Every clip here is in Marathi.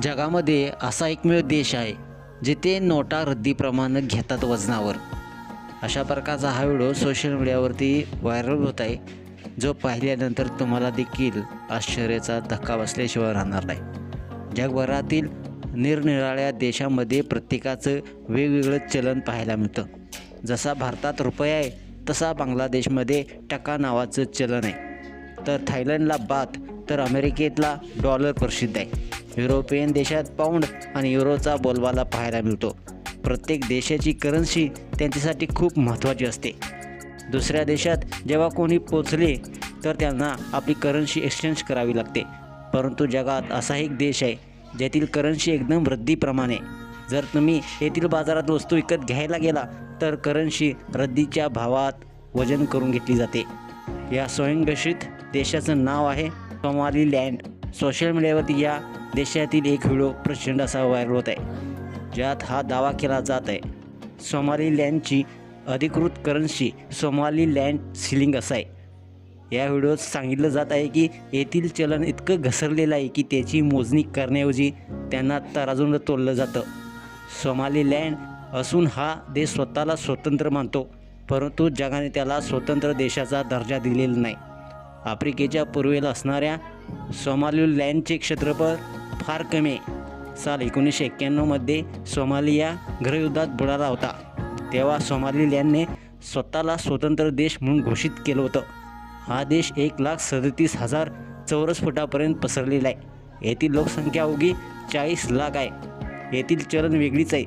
जगामध्ये असा एकमेव देश आहे जिथे नोटा रद्दीप्रमाणे घेतात वजनावर. अशा प्रकारचा हा व्हिडिओ सोशल मीडियावरती व्हायरल होत आहे जो पाहिल्यानंतर तुम्हाला देखील आश्चर्याचा धक्का बसल्याशिवाय राहणार नाही. जगभरातील निरनिराळ्या देशामध्ये प्रत्येकाचं वेगवेगळं चलन पाहायला मिळतं. जसा भारतात रुपया आहे तसा बांगलादेशमध्ये टका नावाचं चलन आहे. तर थायलंडला बात तर अमेरिकेतला डॉलर प्रसिद्ध आहे. युरोपियन देशात पाऊंड आणि युरोचा बोलबाला पाहायला मिळतो. प्रत्येक देशाची करन्सी त्यांच्यासाठी खूप महत्त्वाची असते. दुसऱ्या देशात जेव्हा कोणी पोचले तर त्यांना आपली करन्सी एक्सचेंज करावी लागते. परंतु जगात असा एक देश आहे ज्यातील करन्सी एकदम रद्दीप्रमाणे. जर तुम्ही येथील बाजारात वस्तू विकत घ्यायला गेला तर करन्सी रद्दीच्या भावात वजन करून घेतली जाते. या स्वयंघोषित देशाचं नाव आहे सोमाली लँड सोशल मीडियावरती या देशातील एक व्हिडिओ प्रचंड असा व्हायरल होत आहे ज्यात हा दावा केला जात आहे सोमाली लँडची अधिकृत करन्सी सोमाली लँड सिलिंग असं आहे या व्हिडिओत सांगितलं जात आहे की येथील चलन इतकं घसरलेलं आहे की त्याची मोजणी करण्याऐवजी त्यांना तराजून तोललं जातं. सोमाली लँड असून हा देश स्वतःला स्वतंत्र मानतो परंतु जगाने त्याला स्वतंत्र देशाचा दर्जा दिलेला नाही. आफ्रिकेच्या पूर्वेला असणाऱ्या सोमालीलँडचे क्षेत्रफळ फार कमी. आहे साल एकोणीसशे एक्क्याण्णवमध्ये सोमालिया गृहयुद्धात बुडाला होता. तेव्हा सोमालीलँडने स्वतःला स्वतंत्र देश म्हणून घोषित केलं होतं. हा देश एक लाख सदतीस हजार चौरस फुटापर्यंत पसरलेला आहे. येथील लोकसंख्या अवघी चाळीस लाख आहे. येथील चलन वेगळीच आहे.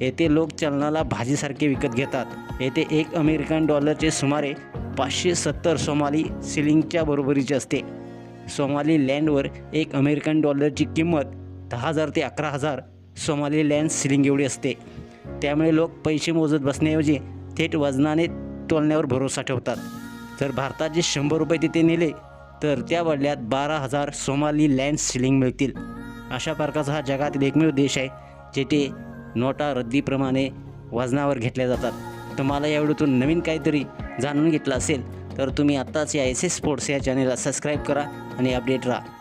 येथे लोक चलनाला भाजीसारखे विकत घेतात. येथे एक अमेरिकन डॉलरचे सुमारे पाचशे सत्तर सोमाली सिलिंगच्या बरोबरीचे असते. सोमाली लँडवर एक अमेरिकन डॉलरची किंमत दहा हजार ते अकरा हजार सोमाली लँड सिलिंग एवढी असते. त्यामुळे लोक पैसे मोजत बसण्याऐवजी थेट वजनाने तोलण्यावर भरोसा ठेवतात. जर भारतात जे शंभर रुपये तिथे नेले तर त्या बदल्यात बारा हजार सोमाली लँड सिलिंग मिळतील. अशा प्रकारचा हा जगातील एकमेव देश आहे जेथे नोटा रद्दीप्रमाणे वजनावर घेतल्या जातात. तुम्हाला या व्हिडिओतून नवीन काहीतरी जाणून घेतलं असेल तर तुम्ही आत्ताच या एस एस स्पोर्ट्स या चॅनेलला सबस्क्राईब करा आणि अपडेट राहा.